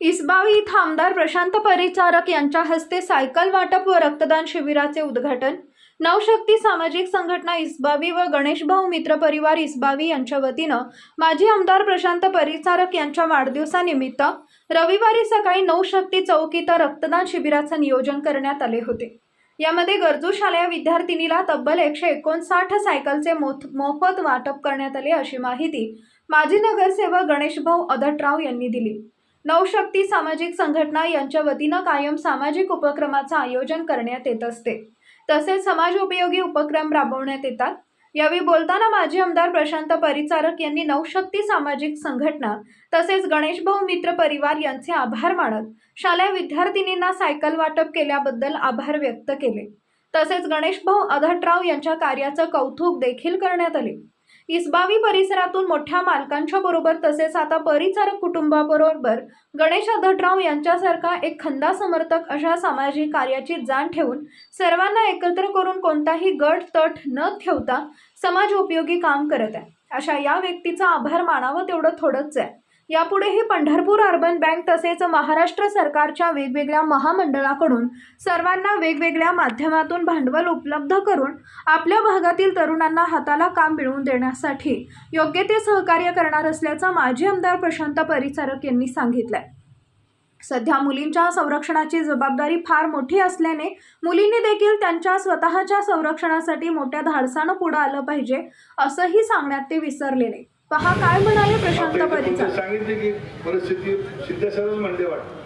इसबावी इथं आमदार प्रशांत परिचारक यांच्या हस्ते सायकल वाटप व रक्तदान शिबिराचे उद्घाटन. नवशक्ती सामाजिक संघटना इसबावी व गणेशभाऊ मित्र परिवार इसबावी यांच्या वतीनं माजी आमदार प्रशांत परिचारक यांच्या वाढदिवसानिमित्त रविवारी सकाळी नवशक्ती चौक इथं रक्तदान शिबिराचं नियोजन करण्यात आले होते. यामध्ये गरजू शालेय विद्यार्थिनीला तब्बल एकशे एकोणसाठ सायकलचे मोफ मोफत वाटप करण्यात आले अशी माहिती माजी नगरसेवक गणेशभाऊ अदटराव यांनी दिली. नवशक्ती सामाजिक संघटना यांच्या वतीनं कायम सामाजिक उपक्रमाचं आयोजन करण्यात येत असते. तसेच समाज उपयोगी उपक्रम राबवण्यात येतात. यावेळी बोलताना माजी आमदार प्रशांत परिचारक यांनी नवशक्ती सामाजिक संघटना तसेच गणेशभाऊ मित्र परिवार यांचे आभार मानत शालेय विद्यार्थिनींना सायकल वाटप केल्याबद्दल आभार व्यक्त केले. तसेच गणेशभाऊ अधटराव यांच्या कार्याचं कौतुक देखील करण्यात आले. इसबावी परिसरातून मोठ्या मालकांच्या बरोबर तसेच आता परिचारक कुटुंबाबरोबर गणेश अधटराव यांच्यासारखा एक खंदा समर्थक अशा सामाजिक कार्याची जाण ठेवून सर्वांना एकत्र करून कोणताही गट तट न ठेवता समाज उपयोगी काम करत आहे. अशा या व्यक्तीचा आभार मानावं तेवढं थोडंच आहे. यापुढेही पंढरपूर अर्बन बँक तसेच महाराष्ट्र सरकारच्या वेगवेगळ्या महामंडळाकडून सर्वांना वेगवेगळ्या माध्यमातून भांडवल उपलब्ध करून आपल्या भागातील तरुणांना हाताला काम मिळवून देण्यासाठी योग्य ते सहकार्य करणार असल्याचं माजी आमदार प्रशांत परिचारक यांनी सांगितलंय. सध्या मुलींच्या संरक्षणाची जबाबदारी फार मोठी असल्याने मुलींनी देखील त्यांच्या स्वतःच्या संरक्षणासाठी मोठ्या धाडसानं पुढं आलं पाहिजे असंही सांगण्यात ते विसरले नाही. पहा काय म्हणाले प्रशांत कोणते सांगितले की परिस्थिती सिद्धेश्वरच म्हणले वाटत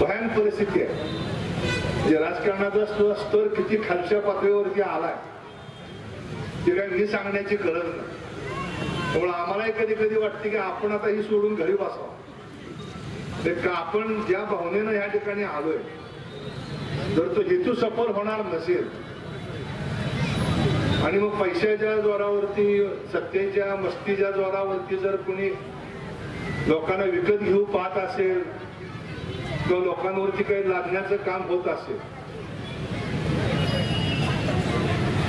भयान परिस्थिती आहे. राजकारणाचा स्तर स्तर किती खालच्या पातळीवरती आलाय ते काय मी सांगण्याची गरज नाही. त्यामुळे आम्हालाही कधी कधी वाटते की आपण आता ही सोडून घरी बसावं. ते का आपण ज्या भावनेनं या ठिकाणी आलोय जर तो हेतू सफल होणार नसेल आणि मग पैशाच्या जोरावरती सत्तेच्या मस्तीच्या जोरावरती जर कुणी लोकांना विकत घेऊ पाहत असेल किंवा लोकांवरती काही लादण्याचं काम होत असेल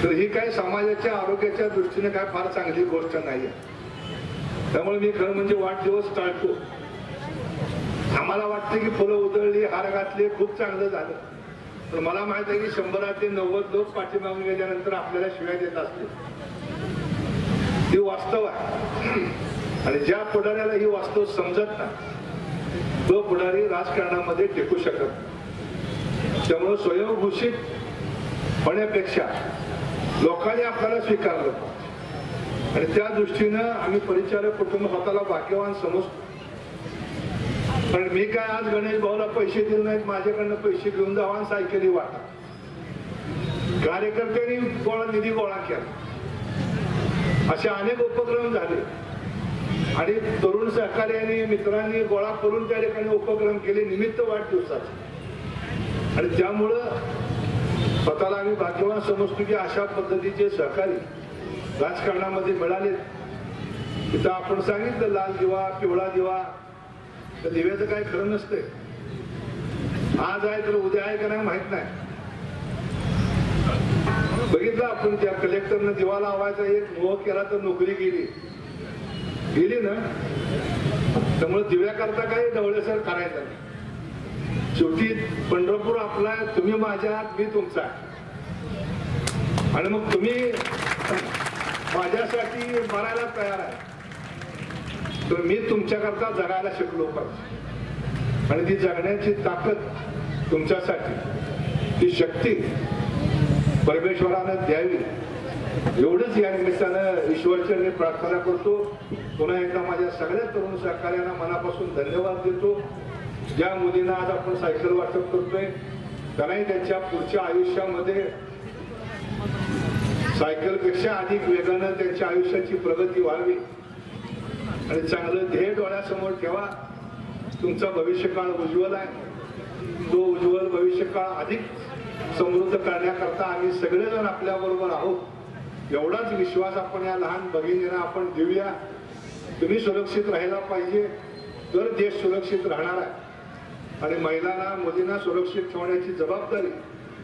तर ही काही समाजाच्या आरोग्याच्या दृष्टीने काय फार चांगली गोष्ट नाही त्यामुळे मी खरं म्हणजे वाढदिवस टाळतो. आम्हाला वाटतं की फुलं उधळली हार घातले खूप चांगलं झालं. तर मला माहीत आहे की शंभरात ते नव्वद लोक पाठीमागून गेल्यानंतर आपल्याला शिवाय देत असतील. ते वास्तव आहे. आणि ज्या पुढाऱ्याला ही वास्तव समजत नाही तो पुढारी राजकारणामध्ये टिकू शकत त्यामुळे स्वयंघोषित होण्यापेक्षा लोकांनी आपल्याला स्वीकारलं आणि त्या दृष्टीनं आम्ही परिचारक कुटुंब स्वतःला भाग्यवान समजतो. पण मी काय आज गणेश भाऊला पैसे दिले नाहीत माझ्याकडनं पैसे घेऊन जावा आणि सायकली वाटा. कार्यकर्त्यांनी गोळा निधी गोळा केला. असे अनेक उपक्रम झाले. आणि तरुण सहकार्याने मित्रांनी गोळा करून त्या ठिकाणी उपक्रम केले निमित्त वाढदिवसाचे. आणि त्यामुळं स्वतःला आम्ही भाग्यवान समजतो की अशा पद्धतीचे सहकारी राजकारणामध्ये मिळाले तिथं आपण सांगितलं लाल दिवा पिवळा दिवा तर दिव्याचं काय खरं नसतंय. आज आहे तर उद्या आहे का नाही माहीत नाही. बघितलं आपण त्या कलेक्टरनं दिवा लावायचा एक मोह केला तर नोकरी गेली. गेली ना? त्यामुळे दिव्याकरता काही ढवळेसर करायचं नाही. शेवटी पंढरपूर आपला आहे, तुम्ही माझ्या आहात, मी तुमचा आणि मग तुम्ही माझ्यासाठी मरायला तयार आहे. तर मी तुमच्याकरता जगायला शिकलो पाहिजे आणि ती जगण्याची ताकद तुमच्यासाठी ती शक्ती परमेश्वरानं द्यावी. एवढंच या निमित्तानं ईश्वरचरणी प्रार्थना करतो. पुन्हा एकदा माझ्या सगळ्या तरुण सहकार्यांना मनापासून धन्यवाद देतो. ज्या मुलींना आज आपण सायकल वाटप करतोय त्यांनाही त्यांच्या पुढच्या आयुष्यामध्ये सायकलपेक्षा अधिक वेगानं त्यांच्या आयुष्याची प्रगती व्हावी. आणि चांगलं ध्येय डोळ्यासमोर ठेवा. तुमचा भविष्यकाळ उज्ज्वल आहे. तो उज्ज्वल भविष्यकाळ अधिक समृद्ध करण्याकरता आम्ही सगळेजण आपल्या बरोबर आहोत. एवढाच विश्वास आपण या लहान भगिनींना आपण देऊया. तुम्ही सुरक्षित राहायला पाहिजे. तर देश सुरक्षित राहणार आहे. आणि महिलांना मुलींना सुरक्षित ठेवण्याची जबाबदारी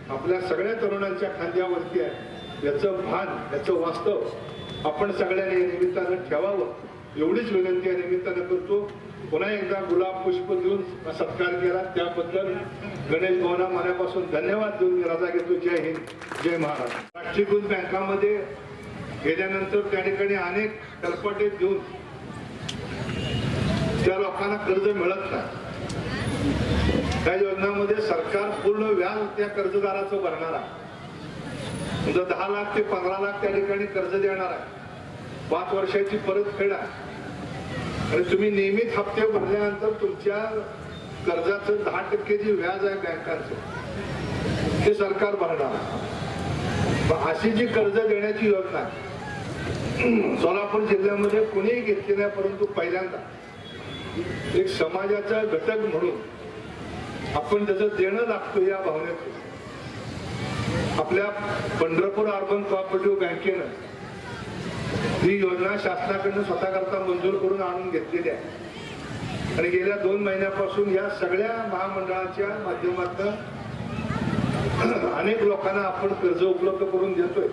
आपल्या सगळ्या तरुणांच्या खांद्यावरती आहे. याचं भान याचं वास्तव आपण सगळ्यांनी निमित्तानं ठेवावं. एवढीच विनंती या निमित्तानं करतो. पुन्हा एकदा गुलाब पुष्प देऊन सत्कार केला. त्याबद्दल गणेश भावना मनापासून धन्यवाद देऊन मी रजा घेतो. जय हिंद जय महाराष्ट्र राष्ट्रीयकृत बँकामध्ये गेल्यानंतर त्या ठिकाणी अनेक कलपटे देऊन त्या लोकांना कर्ज मिळत नाही. त्या योजनांमध्ये सरकार पूर्ण व्याज त्या कर्जदाराचं भरणार आहे. म्हणजे दहा लाख ते पंधरा लाख त्या ठिकाणी कर्ज देणार आहे. पाच वर्षाची परत फेडा. आणि तुम्ही नियमित हप्ते भरल्यानंतर तुमच्या कर्जाचं दहा टक्के जे व्याज आहे बँकांचं ते सरकार भरणार. अशी जी कर्ज देण्याची योजना आहे सोलापूर जिल्ह्यामध्ये कुणीही घेतली नाही परंतु पहिल्यांदा एक समाजाचा घटक म्हणून आपण त्याचं देणं लागतो या भावनेतून आपल्या पंढरपूर अर्बन कॉपरेटिव्ह बँकेनं ही योजना शासनाकडनं स्वतःकरता मंजूर करून आणून घेतलेली आहे. आणि गेल्या दोन महिन्यापासून या सगळ्या महामंडळाच्या माध्यमातून अनेक लोकांना आपण कर्ज उपलब्ध करून देतोय.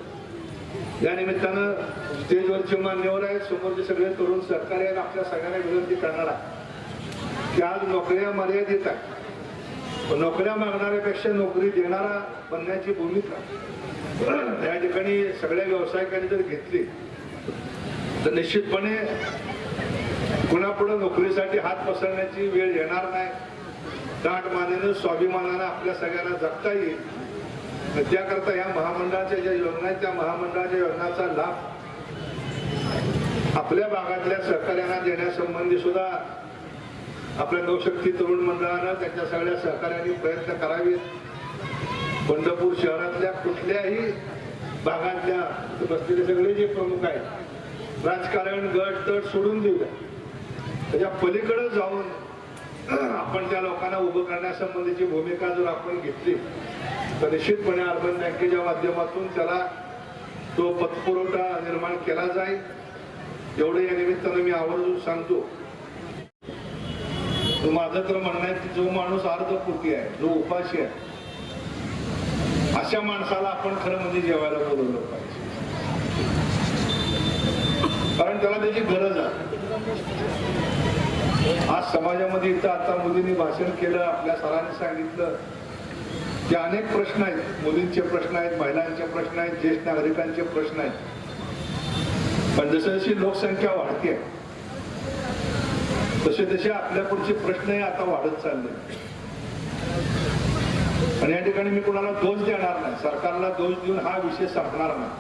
या निमित्तानं स्टेजवरचे मान्यवर आहेत समोरचे सगळे तरुण सहकारी आहेत आपल्या सगळ्यांना विनंती करणार आहे की आज नोकऱ्या मर्यादित आहे नोकऱ्या मागणाऱ्यापेक्षा नोकरी देणारा बनण्याची भूमिका. या ठिकाणी सगळ्या व्यावसायिकांनी जर घेतली तर निश्चितपणे कुणापुढे नोकरीसाठी हात पसरण्याची वेळ येणार नाही. दाट मानेनं स्वाभिमानानं आपल्या सगळ्यांना जगता येईल. त्याकरता या महामंडळाच्या ज्या योजना आहेत त्या महामंडळाच्या योजनाचा लाभ आपल्या भागातल्या सहकार्यांना देण्यासंबंधी सुद्धा आपल्या नवशक्ती तरुण मंडळानं त्यांच्या सगळ्या सहकार्यांनी प्रयत्न करावेत. पंढरपूर शहरातल्या कुठल्याही भागातल्या बसलेले सगळे जे प्रमुख आहेत राजकारण गट तट सोडून देऊया त्याच्या पलीकडे जाऊन आपण त्या लोकांना उभं करण्यासंबंधीची भूमिका जर आपण घेतली तर निश्चितपणे अर्बन बँकेच्या माध्यमातून त्याला तो पतपुरवठा निर्माण केला जाईल. एवढं या निमित्तानं मी आवर्जून सांगतो. माझं तर म्हणणं आहे की जो माणूस अर्धपूर्ती आहे जो उपाशी आहे अशा माणसाला आपण खरं म्हणजे जेवायला बोलवलं पाहिजे. कारण त्याला त्याची गरज आहे. आज समाजामध्ये इथं आता मुलींनी भाषण केलं आपल्या सरांनी सांगितलं. की अनेक प्रश्न आहेत मुलींचे प्रश्न आहेत महिलांचे प्रश्न आहेत ज्येष्ठ नागरिकांचे प्रश्न आहेत. पण जसं जशी लोकसंख्या वाढते तसे तसे आपल्या पुढचे प्रश्नही आता वाढत चालले. आणि या ठिकाणी मी कुणाला दोष देणार नाही. सरकारला दोष देऊन हा विषय संपणार नाही.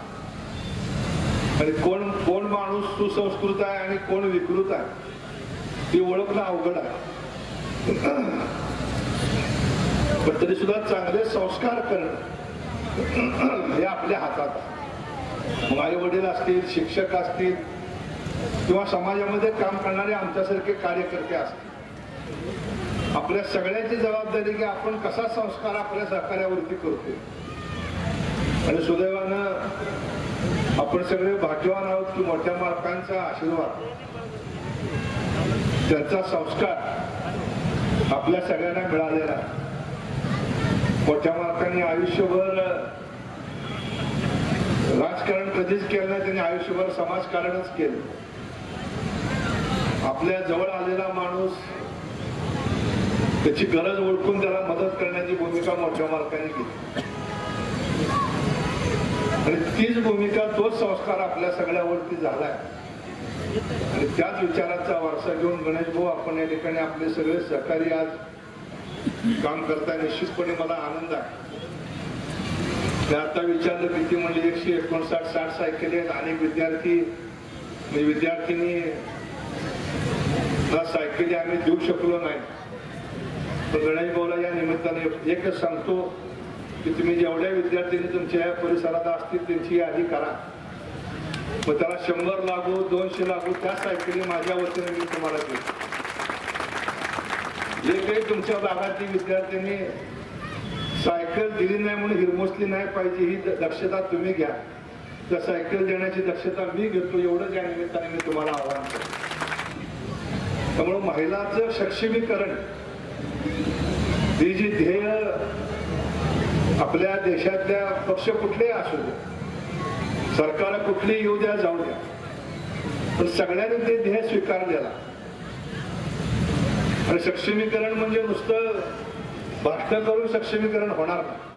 आणि कोण कोण माणूस सुसंस्कृत आहे आणि कोण विकृत आहे ती ओळखणं अवघड आहे. पण तरी सुद्धा चांगले संस्कार करणं हे आपल्या हातात मग आई वडील असतील शिक्षक असतील किंवा समाजामध्ये काम करणारे आमच्यासारखे कार्यकर्ते असतील आपल्या सगळ्याची जबाबदारी की आपण कसा संस्कार आपल्या सहकार्यावरती करतो आणि सुदैवानं आपण सगळे भाग्यवान आहोत की मोठ्या मालकांचा आशीर्वाद त्यांचा संस्कार आपल्या सगळ्यांना मिळालेला मोठ्या मालकांनी आयुष्यभर राजकारण कधीच केलं नाही त्यांनी आयुष्यभर समाजकारणच केलं. आपल्या जवळ आलेला माणूस त्याची गरज ओळखून त्याला मदत करण्याची भूमिका मोठ्या मालकांनी केली आणि तीच भूमिका तोच संस्कार आपल्या सगळ्यावरती झालाय. आणि त्याच विचाराचा वारसा घेऊन गणेश भाऊ आपण या ठिकाणी आपले सगळे सहकारी आज काम करताय. निश्चितपणे मला आनंद आहे. मी आता विचारलं किती म्हणजे एकशे एकोणसाठ साठ सायकली आहेत अनेक विद्यार्थी मी विद्यार्थिनी सायकली आम्ही देऊ शकलो नाही. पण गणेश भाऊला या निमित्ताने एकच सांगतो की तुम्ही जेवढ्या विद्यार्थ्यांनी तुमच्या परिसरात असतील त्यांची यादी करा. मग त्याला शंभर लागू दोनशे लागू त्या सायकली माझ्या वतीने मी तुम्हाला देतो. जे काही तुमच्या भागातील विद्यार्थ्यांनी सायकल दिली नाही म्हणून हिरमोसली नाही पाहिजे ही दक्षता तुम्ही घ्या. त्या सायकल देण्याची दक्षता मी घेतो एवढंच या निमित्ताने मी तुम्हाला आवाहन करतो. त्यामुळं महिलाचं सक्षमीकरण ही जी ध्येय आपल्या देशातल्या पक्ष कुठलेही असू दे. सरकार कुठली येऊ द्या जाऊ द्या. पण सगळ्यांनी ते ध्येय स्वीकारलेला आणि सक्षमीकरण म्हणजे नुसतं भाषण करून सक्षमीकरण होणार नाही.